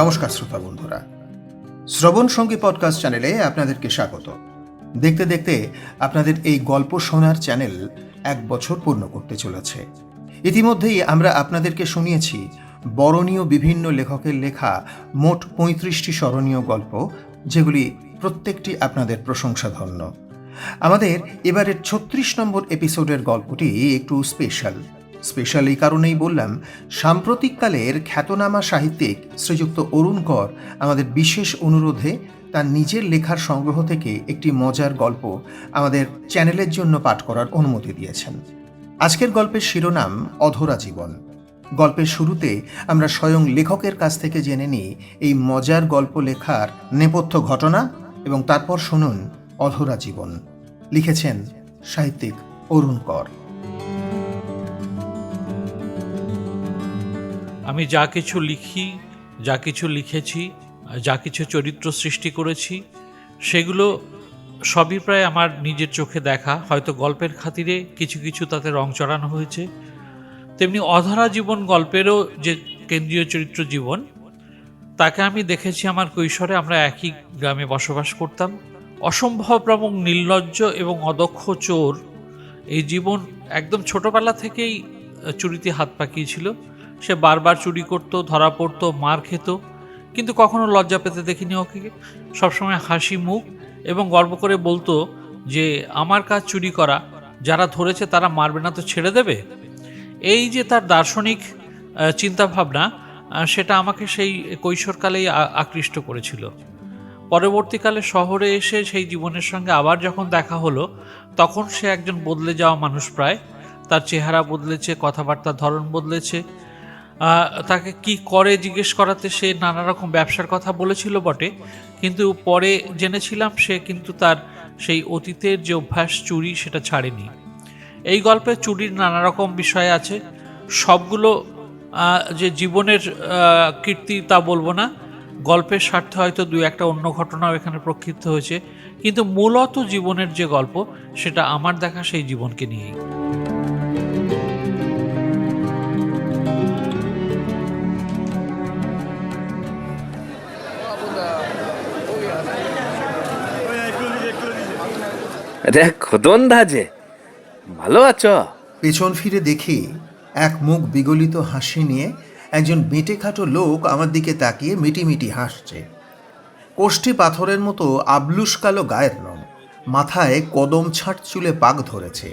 নমস্কার শ্রোতা বন্ধুরা। শ্রবণ সঙ্গী পডকাস্ট চ্যানেলে আপনাদেরকে স্বাগত। দেখতে দেখতে আপনাদের এই গল্প শোনার চ্যানেল এক বছর পূর্ণ করতে চলেছে। ইতিমধ্যেই আমরা আপনাদেরকে শুনিয়েছি, বরণীয় বিভিন্ন লেখকের লেখা মোট পঁয়ত্রিশটি স্মরণীয় গল্প, যেগুলি প্রত্যেকটি আপনাদের প্রশংসাধন্য। আমাদের এবারের ছত্রিশ নম্বর এপিসোডের গল্পটি একটু স্পেশাল স্পেশাল এই কারণেই বললাম সাম্প্রতিককালের খ্যাতনামা সাহিত্যিক শ্রীযুক্ত অরুণ কর আমাদের বিশেষ অনুরোধে তার নিজের লেখার সংগ্রহ থেকে একটি মজার গল্প আমাদের চ্যানেলের জন্য পাঠ করার অনুমতি দিয়েছেন। আজকের গল্পের শিরোনাম অধরা জীবন। গল্পের শুরুতে আমরা স্বয়ং লেখকের কাছ থেকে জেনে নিই এই মজার গল্প লেখার নেপথ্য ঘটনা এবং তারপর শুনুন অধরা জীবন। লিখেছেন সাহিত্যিক অরুণ কর। আমি যা কিছু লিখি, যা কিছু লিখেছি, যা কিছু চরিত্র সৃষ্টি করেছি, সেগুলো সবই প্রায় আমার নিজের চোখে দেখা। হয়তো গল্পের খাতিরে কিছু কিছু তাতে রং চড়ানো হয়েছে। তেমনি অধরা জীবন গল্পেরও যে কেন্দ্রীয় চরিত্র জীবন, তাকে আমি দেখেছি আমার কৈশোরে আমরা একই গ্রামে বসবাস করতাম। অসম্ভব এবং নির্লজ্জ এবং অদক্ষ চোর। এই জীবন একদম ছোটবেলা থেকেই চুরিতে হাত পাকিয়েছিল। সে বারবার চুরি করতো, ধরা পড়তো, মার খেত। কিন্তু কখনো লজ্জা পেতে দেখিনি ওকে। সবসময় হাসি মুখ এবং গর্ব করে বলতো যে, আমার কাজ চুরি করা, যারা ধরেছে তারা মারবে না তো ছেড়ে দেবে? এই যে তার দার্শনিক চিন্তাভাবনা সেটা আমাকে সেই কৈশোরকালেই আকৃষ্ট করেছিল। পরবর্তীকালে শহরে এসে সেই জীবনের সঙ্গে আবার যখন দেখা হলো, তখন সে একজন বদলে যাওয়া মানুষ প্রায়। তার চেহারা বদলেছে, কথাবার্তার ধরন বদলেছে তাকে কি করে জিজ্ঞেস করাতে সে নানা রকম ব্যবসার কথা বলেছিল বটে, কিন্তু পরে জেনেছিলাম সে কিন্তু তার সেই অতীতের যে অভ্যাস চুরি সেটা ছাড়েনি। এই গল্পে চুরির নানা রকম বিষয় আছে। সবগুলো যে জীবনের কীর্তি তা বলব না। গল্পের স্বার্থে হয়তো দু একটা অন্য ঘটনাও এখানে প্রক্ষিপ্ত হয়েছে। কিন্তু মূলত জীবনের যে গল্প, সেটা আমার দেখা সেই জীবনকে নিয়েই। দেখ খোদন দাজে ভালো আছো? পেছন ফিরে দেখি এক মুখ বিগলিত হাসি নিয়ে একজন বেটে খাটো লোক আমার দিকে তাকিয়ে মিটিমিটি হাসছে। কোষ্ঠী পাথরের মতো আবলুস কালো গায়ের রং, মাথায় কদম ছাট চুলে পাক ধরেছে।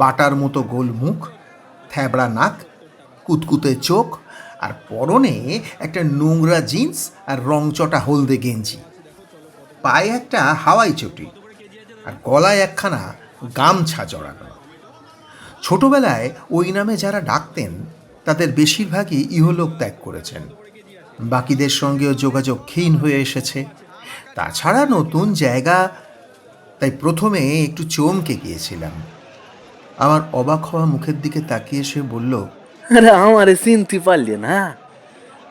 বাটার মতো গোল মুখ থ্যাবড়া নাক, কুতকুতে চোখ আর পরনে একটা নোংরা জিন্স আর রংচটা হলদে গেঞ্জি। পায়ে একটা হাওয়াই চটি আর গলায় একখানা গামছা জড়ানো। ছোটবেলায় ওই নামে যারা ডাকতেন, তাদের বেশিরভাগই ইহলোক ত্যাগ করেছেন। বাকিদের সঙ্গেও যোগাযোগ ক্ষীণ হয়ে এসেছে। তাছাড়া নতুন জায়গা, তাই প্রথমে একটু চমকে গিয়েছিলাম। আমার অবাক হওয়া মুখের দিকে তাকিয়ে সে বলল, আরে আমারে চিনতে পারলি না।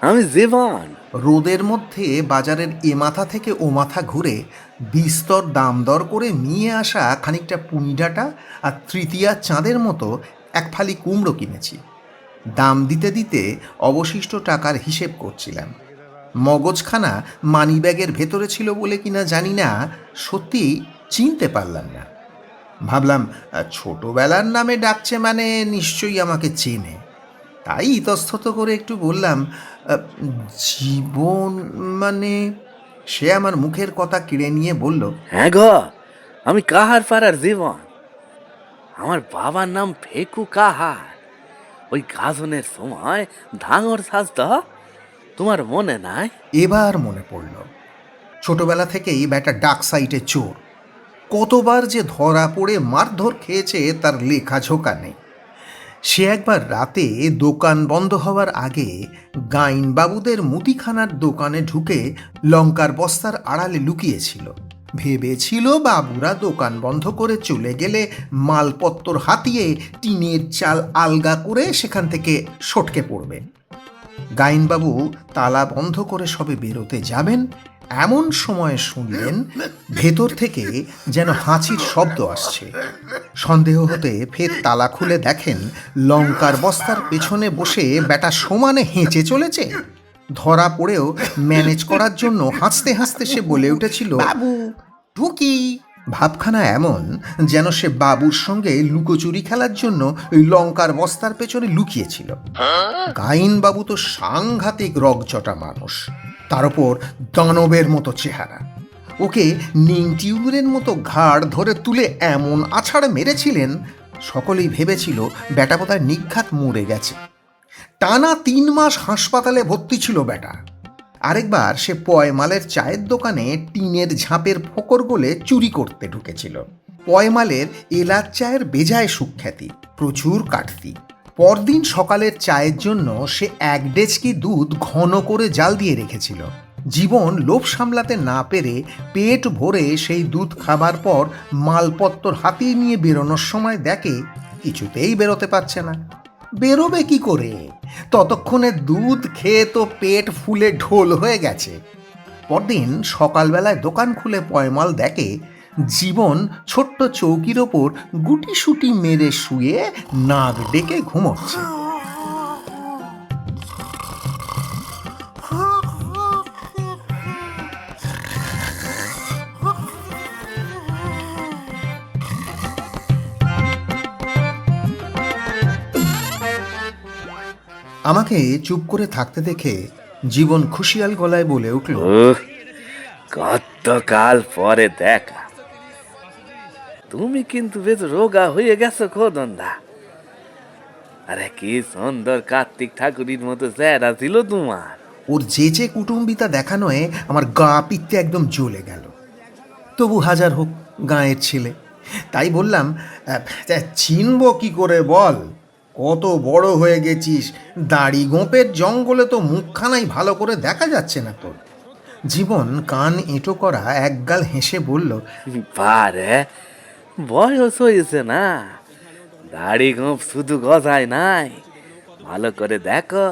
আমি জীবন রোদের মধ্যে বাজারের এ মাথা থেকে ও মাথা ঘুরে বিস্তর দাম দর করে নিয়ে আসা খানিকটা পুঁইডাটা আর তৃতীয়া চাঁদের মতো এক ফালি কুমড়ো কিনেছি। দাম দিতে দিতে অবশিষ্ট টাকার হিসেব করছিলাম। মগজখানা মানিব্যাগের ভেতরে ছিল বলে কিনা জানি না সত্যি চিনতে পারলাম না। ভাবলাম ছোটবেলার নামে ডাকছে মানে নিশ্চয়ই আমাকে চেনে। তাই ইতস্তত করে একটু বললাম জীবন মানে? সে আমার মুখের কথা কেড়ে নিয়ে বলল হ্যাঁ গো আমি কাহার পাড়ার জীবন? আমার বাবার নাম ফেকু কাহার। ওই গাজনের সময় ধাঙর সাজত তোমার মনে নাই? এবার মনে পড়ল ছোটবেলা থেকেই ব্যাটা ডাক সাইটে চোর। কতবার যে ধরা পড়ে মারধর খেয়েছে তার লেখা ঝোঁকা নেই। সে একবার রাতে দোকান বন্ধ হওয়ার আগে গাইনবাবুদের মুদিখানার দোকানে ঢুকে লঙ্কার বস্তার আড়ালে লুকিয়েছিল। ভেবেছিল বাবুরা দোকান বন্ধ করে চলে গেলে মালপত্তর হাতিয়ে টিনের চাল আলগা করে সেখান থেকে সটকে পড়বে। গাইনবাবু তালা বন্ধ করে সবে বেরোতে যাবেন এমন সময় শুনলেন ভেতর থেকে যেন হাঁচির শব্দ আসছে। সন্দেহ হতে ফের তালা খুলে দেখেন লঙ্কার বস্তার পেছনে বসে বেটা সমানে হেঁচে চলেছে। ধরা পড়েও ম্যানেজ করার জন্য হাসতে হাসতে সে বলে উঠেছিল বাবু ঢুকি। ভাবখানা এমন যেন সে বাবুর সঙ্গে লুকোচুরি খেলার জন্য ওই লঙ্কার বস্তার পেছনে লুকিয়েছিল। গাইন বাবু তো সাংঘাতিক রগচটা মানুষ। তার ওপর দানবের মতো চেহারা। ওকে নিংটিউরের মতো ঘাড় ধরে তুলে এমন আছাড় মেরেছিলেন, সকলেই ভেবেছিল বেটা বোধহয় নিঘাত মরে গেছে। টানা তিন মাস হাসপাতালে ভর্তি ছিল বেটা আরেকবার সে পয়মালের চায়ের দোকানে টিনের ঝাঁপের ফোকর গোলে চুরি করতে ঢুকেছিল। পয়মালের এলাচ চায়ের বেজায় সুখ্যাতি, প্রচুর কাটতি। পরদিন সকালের চায়ের জন্য সে এক ডেচকি দুধ ঘন করে জাল দিয়ে রেখেছিল। জীবন লোভ সামলাতে না পেরে পেট ভরে সেই দুধ খাবার পর মালপত্তর হাতিয়ে নিয়ে বেরোনোর সময় দেখে কিছুতেই বেরোতে পারছে না। বেরোবে কি করে? ততক্ষণে দুধ খেয়ে তো পেট ফুলে ঢোল হয়ে গেছে। পরদিন সকালবেলায় দোকান খুলে পয়মাল দেখে জীবন ছোট্ট চৌকির ওপর গুটিসুটি মেরে শুয়ে নাক ডেকে ঘুমোচ্ছে। আমাকে চুপ করে থাকতে দেখে জীবন খুশিয়াল গলায় বলে উঠল কতকাল পরে দেখা। তুমি কিন্তু বেশ রোগা হয়ে গেছো খোদন্দা আরে কি সুন্দর কার্তিক ঠাকুরের মতো চেহারা ছিল তোমার। ওর যে যে কুটুম্বিতা দেখানোয় আমার গা পিত্তে একদম জ্বলে গেল। তবু হাজার হোক গাঁয়ের ছেলে। তাই বললাম "আহ, তা চিনব কি করে বল? কত বড় হয়ে গেছিস। দাড়ি গোঁপের জঙ্গলে তো মুখখানাই ভালো করে দেখা যাচ্ছে না তোর। জীবন কান এঁটো করা একগাল হেসে বলল পারে বয়স হয়েছে না। দাড়ি গোপ শুধু গজায় নাই। ভালো করে দেখো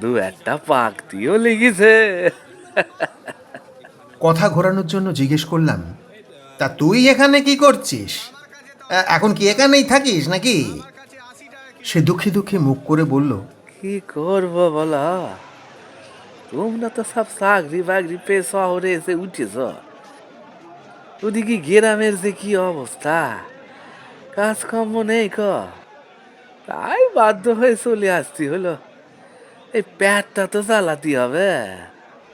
দু একটা পাক দিয়েও লেগেছে। কথা ঘোরানোর জন্য জিজ্ঞেস করলাম তা তুই এখানে কি করছিস? এখন কি এখানেই থাকিস নাকি? সে দুঃখে দুঃখে মুখ করে বলল কি করব বলো? তোমরা তো সব চাকরি বাকরি পেয়ে শহরে এসে উঠেছ। ওদিকে গ্রামের যে কি অবস্থা? কাজকর্ম নেই ক? তাই বাধ্য হয়ে চলে আসছি হলো। এই প্যাটটা তো চালাতে হবে।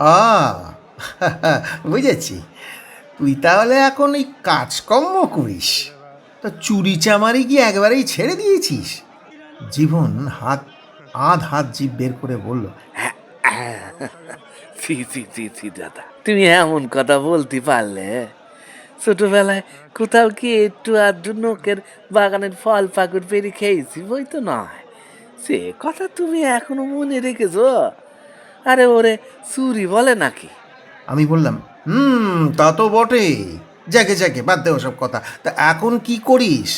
আ বুঝেছি। তুই তাহলে এখন এই কাজকর্ম করিস। তা চুরি চামারি কি একবারেই ছেড়ে দিয়েছিস? জীবন হাত আধ হাত জিভ বের করে বলল। ছি ছি ছি ছি দাদা তুমি এমন কথা বলতে পারলে। ছোটবেলায় কোথাও কি একটু আধটু নোকের বাগানের ফল পাকুড় পেরে খেয়েছি বই তো নয়। সে কথা তুমি এখনও মনে রেখেছো? আরে ওরে চুরি বলে নাকি? আমি বললাম হুম তা তো বটে যাকে যাকে বাদ দে ওসব কথা। তা এখন কি করিস?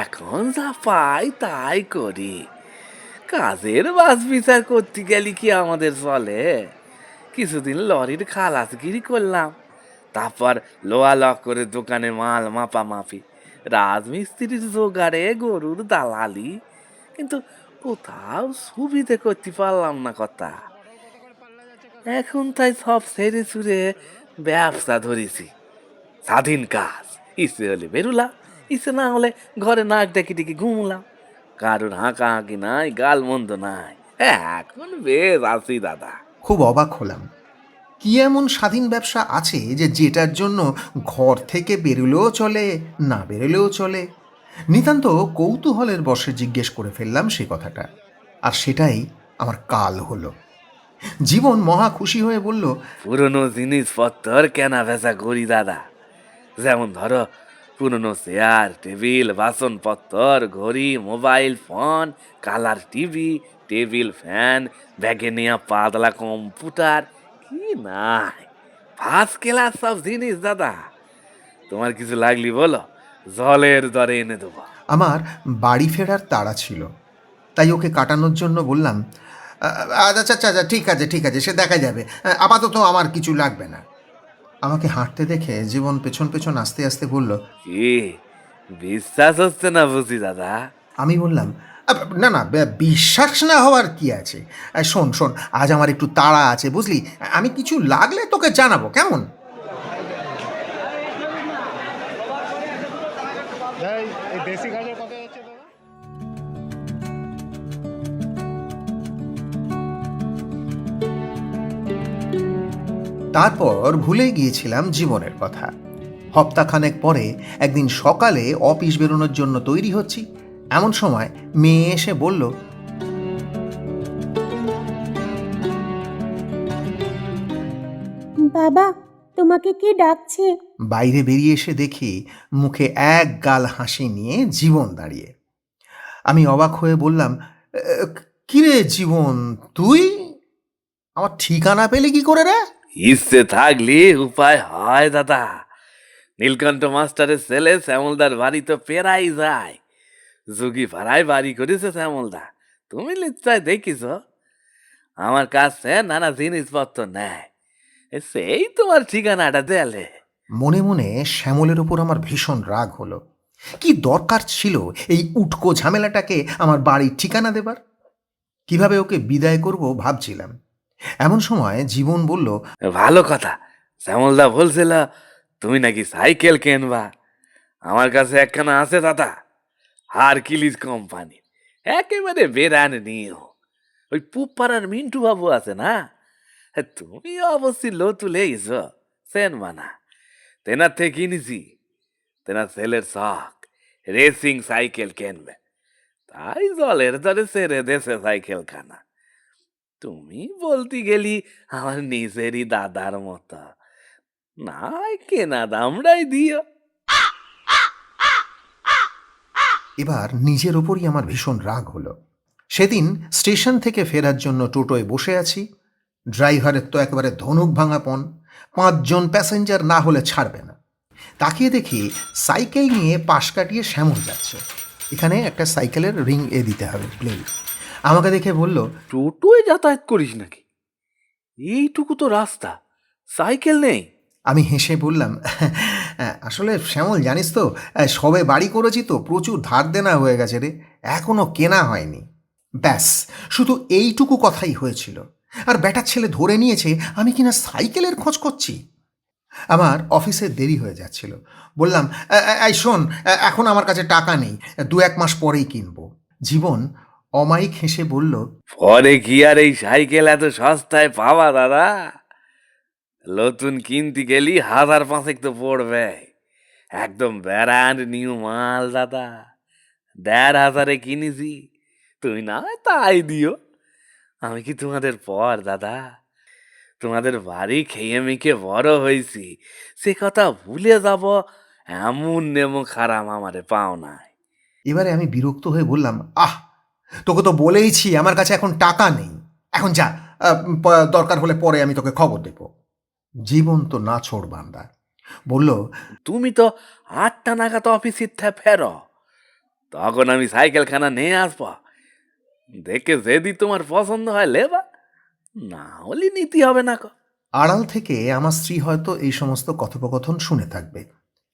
এখন যা পাই তাই করি। কাজের বাস বিচার করতে গেলে কি আমাদের চলে কিছুদিন লরির খালাসগিরি করলাম। তারপর লোয়া লক করে দোকানে মাল মাপা মাপি রাজমিস্ত্রির জোগাড়ে গরুর দালালি। কিন্তু কোথাও সুবিধে করতে পারলাম না কথা। এখন তাই সব সেরে সুরে ব্যবসা ধরেছি। স্বাধীন কাজ। ইচ্ছে হলে বেরুলাম, ইচ্ছে না হলে ঘরে নাক ডেকে ডেকে ঘুমলাম। কারোর হাঁকা হাঁকি নাই, গাল মন্দ নাই। এখন বেশ আছি দাদা। খুব অবাক হলাম। কি এমন স্বাধীন ব্যবসা আছে যে যেটার জন্য ঘর থেকে বেরোলেও চলে, না বেরোলেও চলে? নিতান্ত কৌতূহলের বসে জিজ্ঞেস করে ফেললাম সে কথাটা। আর সেটাই আমার কাল হলো। জীবন মহা খুশি হয়ে বলল, পুরনো জিনিসপত্র কেনা বেচা করি দাদা। যেমন ধরো, পুরনো চেয়ার, টেবিল বাসনপত্র ঘড়ি, mobile, phone, colour TV, table, fan, ব্যাগে নেওয়া পাতলা কম্পিউটার কি নাই ফার্স্ট ক্লাস সব জিনিস দাদা। তোমার কিছু লাগলি বলো জলের দরে এনে দেবো। আমার বাড়ি ফেরার তাড়া ছিল তাই ওকে কাটানোর জন্য বললাম আচ্ছা আচ্ছা আচ্ছা ঠিক আছে ঠিক আছে সে দেখা যাবে। আপাতত আমার কিছু লাগবে না। আমাকে হাঁটতে দেখে জীবন পেছন পেছন আস্তে আস্তে বলল কি? বিশ্বাস হচ্ছে না বুঝি দাদা? আমি বললাম "আব, না না বিশ্বাস না হওয়ার কি আছে? শোন শোন আজ আমার একটু তাড়া আছে বুঝলি? আমি কিছু লাগলে তোকে জানাব কেমন? তারপর ভুলে গিয়েছিলাম জীবনের কথা। হপ্তাখানেক পরে একদিন সকালে অফিস বেরোনোর জন্য তৈরি হচ্ছি। এমন সময় মেয়ে এসে বলল বাবা তোমাকে কে ডাকছে? বাইরে বেরিয়ে এসে দেখি মুখে এক গাল হাসি নিয়ে জীবন দাঁড়িয়ে। আমি অবাক হয়ে বললাম "এ, কিরে জীবন তুই? আমার ঠিকানা পেলে কি করে রে? ইচ্ছে থাকলে উপায় হয় দাদা। নীলকণ্ঠ মাস্টারের ছেলে শ্যামলদার বাড়ি তো পেরাই যায়। যুগি ভাড়ায় বাড়ি করেছে শ্যামলদা। তুমি নিশ্চয় দেখিস আমার কাছে নানা জিনিসপত্র নেয়। সেই তোমার ঠিকানাটা দেলে মনে মনে শ্যামলের ওপর আমার ভীষণ রাগ হলো। কি দরকার ছিল এই উটকো ঝামেলাটাকে আমার বাড়ির ঠিকানা দেবার? কীভাবে ওকে বিদায় করব ভাবছিলাম। এমন সময় জীবন বলল ভালো কথা। শ্যামলদা বলছিল তুমি নাকি সাইকেল কেনবা? আমার কাছে একখানা আছে দাদা। Hercules company. একেবারে বেরান নিও ওই পুপাড়ার মিন্টু বাবু আছে না? তুমি অবশ্যই লো তুলে এসো সেন মানা তেনার থেকে কিনেছি তেনার ছেলের শখ, রেসিং সাইকেল কেনবে। তাই জলের ধরে সেরে দেশে সাইকেল খানা তুমি বলতে গেলি আমার নিজেরই দাদার মতো। না কেনা দামটাই দিও। এবার নিজের ওপরই আমার ভীষণ রাগ হলো। সেদিন স্টেশন থেকে ফেরার জন্য টোটোয় বসে আছি। ড্রাইভারের তো একেবারে ধনুক ভাঙাপন পাঁচজন প্যাসেঞ্জার না হলে ছাড়বে না। তাকিয়ে দেখি সাইকেল নিয়ে পাশ কাটিয়ে শ্যামল যাচ্ছে। এখানে একটা সাইকেলের রিং এ দিতে হবে প্লেন আমাকে দেখে বলল টোটোয় যাতায়াত করিস নাকি? এইটুকু তো রাস্তা সাইকেল নেই? আমি হেসে বললাম আসলে শ্যামল, জানিস তো সবে বাড়ি করেছি তো, প্রচুর ধার দেনা হয়ে গেছে রে এখনও কেনা হয়নি। ব্যাস, শুধু এইটুকু কথাই হয়েছিল। আর ব্যাটার ছেলে ধরে নিয়েছে, আমি কিনা সাইকেলের খোঁজ করছি। আমার অফিসে দেরি হয়ে যাচ্ছিল। বললাম, "এ- এ- এই শোন এখন আমার কাছে টাকা নেই, দু এক মাস পরেই কিনবো। জীবন অমায়িক হেসে বলল পরে কি আর এই সাইকেল এত সস্তায় পাওয়া দাদা? নতুন কিনতে গেলি হাজার পাঁচেক তো পড়বে। একদম ব্যারান্ড নিউ মাল, দাদা। দেড় হাজারে কিনেছি। তুমি না তাই দিও। আমি কি তোমাদের পর, দাদা? তোমাদের বাড়ি খেয়ে মেখে বড় হয়েছি। সে কথা ভুলে যাব, এমন নেমো খারাপ আমারে পাও নাই। এবারে আমি বিরক্ত হয়ে বললাম, আহ, তোকে তো বলেইছি, আমার কাছে এখন টাকা নেই। এখন যা দরকার হলে পরে আমি তোকে খবর দেব। জীবন তো না ছোড় বান্দা। বলল তুমি তো আটটা নাগাদ অফিসের থে ফেরো। তখন আমি সাইকেলখানা নিয়ে আসব। দেখে যদি তোমার পছন্দ হয় লেবা না হলে নিতে হবে না কো। আড়াল থেকে আমার স্ত্রী হয়তো এই সমস্ত কথোপকথন শুনে থাকবে।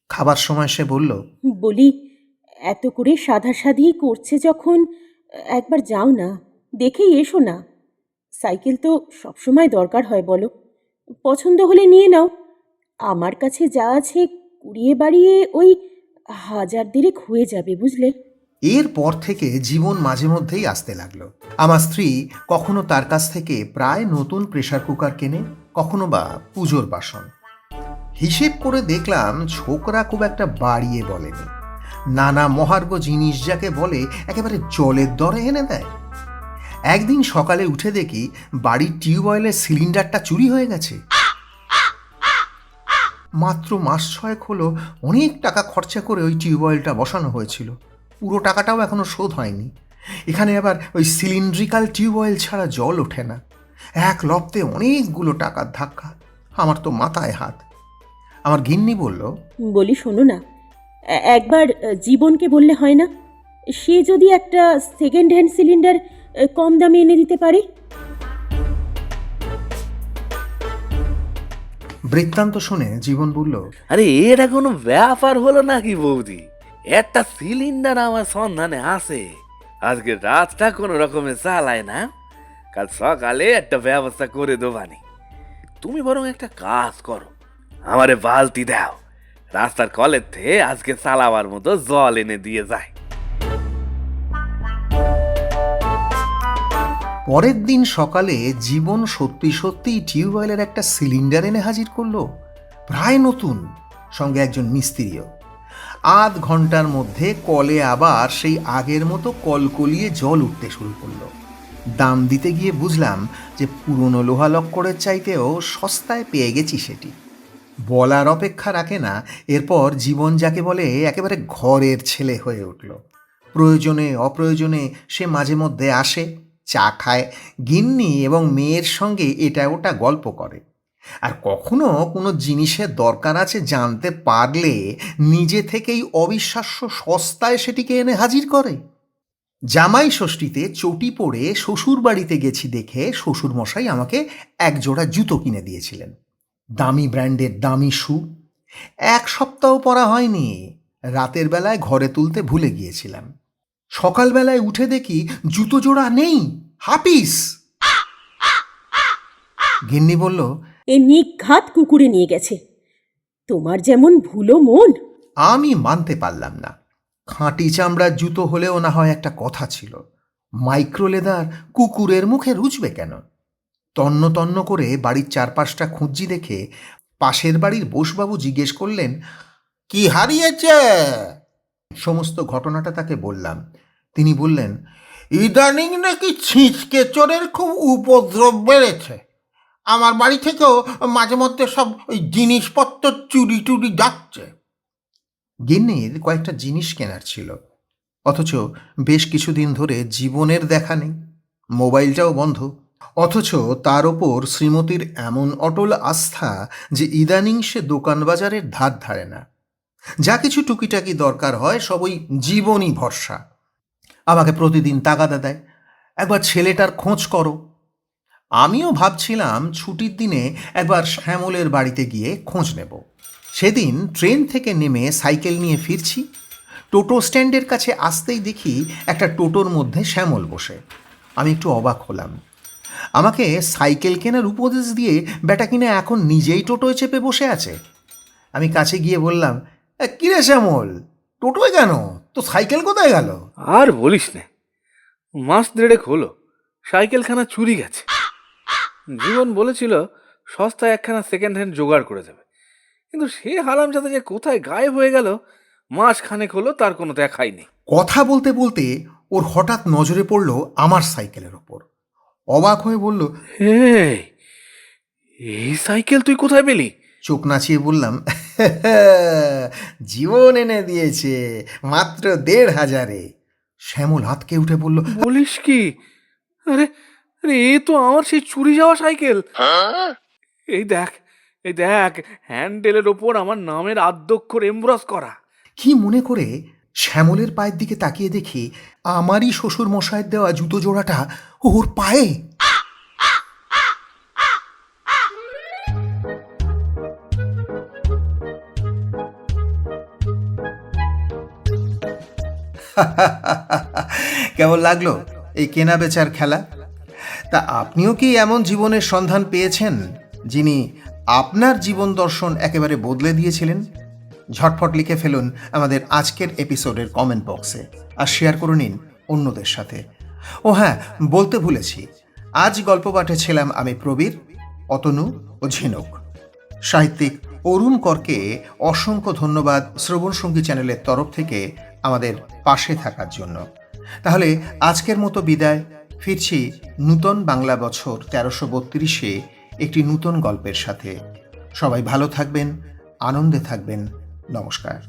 খাবার সময় সে বলল বলি এত করে সাদা সাধাসাধি করছে যখন একবার যাও না দেখেই এসো না। সাইকেল তো সবসময় দরকার হয় বলো। পছন্দ হলে নিয়ে নাও। আমার কাছে যা আছে কুড়িয়ে বাড়িয়ে ওই হাজার দেড়েক হয়ে যাবে, বুঝলে? এরপর থেকে জীবন মাঝে মধ্যেই আসতে লাগল। আমার স্ত্রী কখনো তার কাছ থেকে প্রায় নতুন প্রেশার কুকার কেনে, কখনো বা পুজোর বাসন। হিসেব করে দেখলাম ছোকরা খুব একটা বাড়িয়ে বলেনি। নানা মহার্ঘ জিনিস যাকে বলে একেবারে জলের দরে এনে দেয়। একদিন সকালে উঠে দেখি বাড়ির টিউবওয়েলের সিলিন্ডারটা চুরি হয়ে গেছে। মাত্র মাস ছয়েক হলো অনেক টাকা খরচা করে ওই টিউবওয়েলটা বসানো হয়েছিল। পুরো টাকাটাও এখনও শোধ হয়নি। এখানে আবার ওই সিলিন্ড্রিক্যাল টিউবওয়েল ছাড়া জল ওঠে না। এক লপ্তে অনেকগুলো টাকার ধাক্কা। আমার তো মাথায় হাত। আমার গিন্নি বলল, বলি শোনো না একবার জীবনকে বললে হয় না, সে যদি একটা সেকেন্ড হ্যান্ড সিলিন্ডার কম দামে এনে দিতে পারে? বৃত্তান্ত শুনে জীবন বলল আরে এটা কোনো ব্যাপার হলো নাকি বৌদি? একটা সিলিন্ডার আমার সন্ধানে আছে। আজকে রাতটা কোনো রকমে চালায় না। কাল সকালে একটা ব্যবস্থা করে দেবানি তুমি বরং একটা কাজ করো আমারে বালতি দাও। রাস্তার কলের থেকে আজকে চালাবার মতো জল এনে দিয়ে যায়। পরের দিন সকালে জীবন সত্যি সত্যি টিউবওয়েলের একটা সিলিন্ডার এনে হাজির করল। প্রায় নতুন, সঙ্গে একজন মিস্ত্রিও। আধ ঘণ্টার মধ্যে কলে আবার সেই আগের মতো কলকলিয়ে জল উঠতে শুরু করল। দাম দিতে গিয়ে বুঝলাম যে পুরনো লোহা লক্করের চাইতেও সস্তায় পেয়ে গেছি সেটি। বলার অপেক্ষা রাখে না, এরপর জীবন যাকে বলে একেবারে ঘরের ছেলে হয়ে উঠল। প্রয়োজনে, অপ্রয়োজনে সে মাঝে মধ্যে আসে। চা খায় গিন্নি এবং মেয়ের সঙ্গে এটা ওটা গল্প করে। আর কখনো কোনো জিনিসের দরকার আছে জানতে পারলে নিজে থেকেই অবিশ্বাস্য সস্তায় সেটিকে এনে হাজির করে। জামাই ষষ্ঠীতে চটি পরে শ্বশুর বাড়িতে গেছি দেখে শ্বশুর মশাই আমাকে এক জোড়া জুতো কিনে দিয়েছিলেন। দামি ব্র্যান্ডের দামি শু। এক সপ্তাহ পরা হয়নি, রাতের বেলায় ঘরে তুলতে ভুলে গিয়েছিলাম। সকালবেলায় উঠে দেখি জুতো জোড়া নেই হাপিস গিন্নি বলল এ নিঘাত কুকুরে নিয়ে গেছে। তোমার যেমন ভুলো মন। আমি মানতে পারলাম না। খাঁটি চামড়ার জুতো হলেও না হয় একটা কথা ছিল। মাইক্রো লেদার কুকুরের মুখে রুচবে কেন? তন্ন তন্ন করে বাড়ির চারপাশটা খুঁজি দেখে পাশের বাড়ির বোসবাবু জিজ্ঞেস করলেন কি হারিয়েছে? সমস্ত ঘটনাটা তাকে বললাম। তিনি বললেন, ইদানিং নাকি ছিঁচকে চোরের খুব উপদ্রব বেড়েছে। আমার বাড়ি থেকেও মাঝে মধ্যে সব ওই জিনিসপত্র চুরি টুরি যাচ্ছে। গিন্নির কয়েকটা জিনিস কেনার ছিল। অথচ বেশ কিছুদিন ধরে জীবনের দেখা নেই। মোবাইলটাও বন্ধ। অথচ তার ওপর শ্রীমতীর এমন অটল আস্থা যে ইদানিং সে দোকান বাজারের ধার ধারে না। যা কিছু টুকিটাকি দরকার হয় সব ওই জীবনই ভরসা। আমাকে প্রতিদিন তাগাদা দেয়। একবার ছেলেটার খোঁজ করো। আমিও ভাবছিলাম ছুটির দিনে একবার শ্যামলের বাড়িতে গিয়ে খোঁজ নেব। সেদিন ট্রেন থেকে নেমে সাইকেল নিয়ে ফিরছি। টোটো স্ট্যান্ডের কাছে আসতেই দেখি একটা টোটোর মধ্যে শ্যামল বসে। আমি একটু অবাক হলাম। আমাকে সাইকেল কেনার উপদেশ দিয়ে বেটা কিনা এখন নিজেই টোটোয় চেপে বসে আছে। আমি কাছে গিয়ে বললাম "এ, কিরে শ্যামল? টোটোয় কেন? তো সাইকেল কোথায় গেল? আর বলিস না। মাস দেড়েক হলো সাইকেলখানা চুরি গেছে। জীবন বলেছিল সস্তায় একখানা সেকেন্ড হ্যান্ড জোগাড় করে দেবে। কিন্তু সে হারাম যাতে যে কোথায় গায়েব হয়ে গেল মাস খানেক হলো তার কোনো দেখাই নেই। কথা বলতে বলতে ওর হঠাৎ নজরে পড়ল আমার সাইকেলের ওপর। অবাক হয়ে বলল এই সাইকেল তুই কোথায় পেলি? চোখ নাচিয়ে বললাম জীবন এনে দিয়েছে মাত্র দেড় হাজারে। শ্যামল হাতকে উঠে বলল বলিস কি? আরে আরে এ তো আমার সেই চুরি যাওয়া সাইকেল। এই দেখ এই দেখ হ্যান্ডেলের ওপর আমার নামের আদ্যক্ষর এমব্রস করা। কি মনে করে শ্যামলের পায়ের দিকে তাকিয়ে দেখি আমারই শ্বশুর মশাইয়ের দেওয়া জুতো জোড়াটা ওর পায়ে কেমন লাগল এই কেনা বেচার খেলা? তা আপনিও কি এমন জীবনের সন্ধান পেয়েছেন, যিনি আপনার জীবন দর্শন একেবারে বদলে দিয়েছিলেন? ঝটফট লিখে ফেলুন আমাদের আজকের এপিসোডের কমেন্ট বক্সে আর শেয়ার করে নিন অন্যদের সাথে। ও হ্যাঁ বলতে ভুলেছি, আজ গল্প পাঠে ছিলাম আমি প্রবীর, অতনু ও ঝিনুক। সাহিত্যিক অরুণ করকে অসংখ্য ধন্যবাদ শ্রবণ সঙ্গী চ্যানেলের তরফ থেকে আমাদের পাশে থাকার জন্য। তাহলে আজকের মতো বিদায়। ফিরছি নূতন বাংলা বছর তেরোশো বত্রিশে একটি নূতন গল্পের সাথে। সবাই ভালো থাকবেন, আনন্দে থাকবেন। নমস্কার।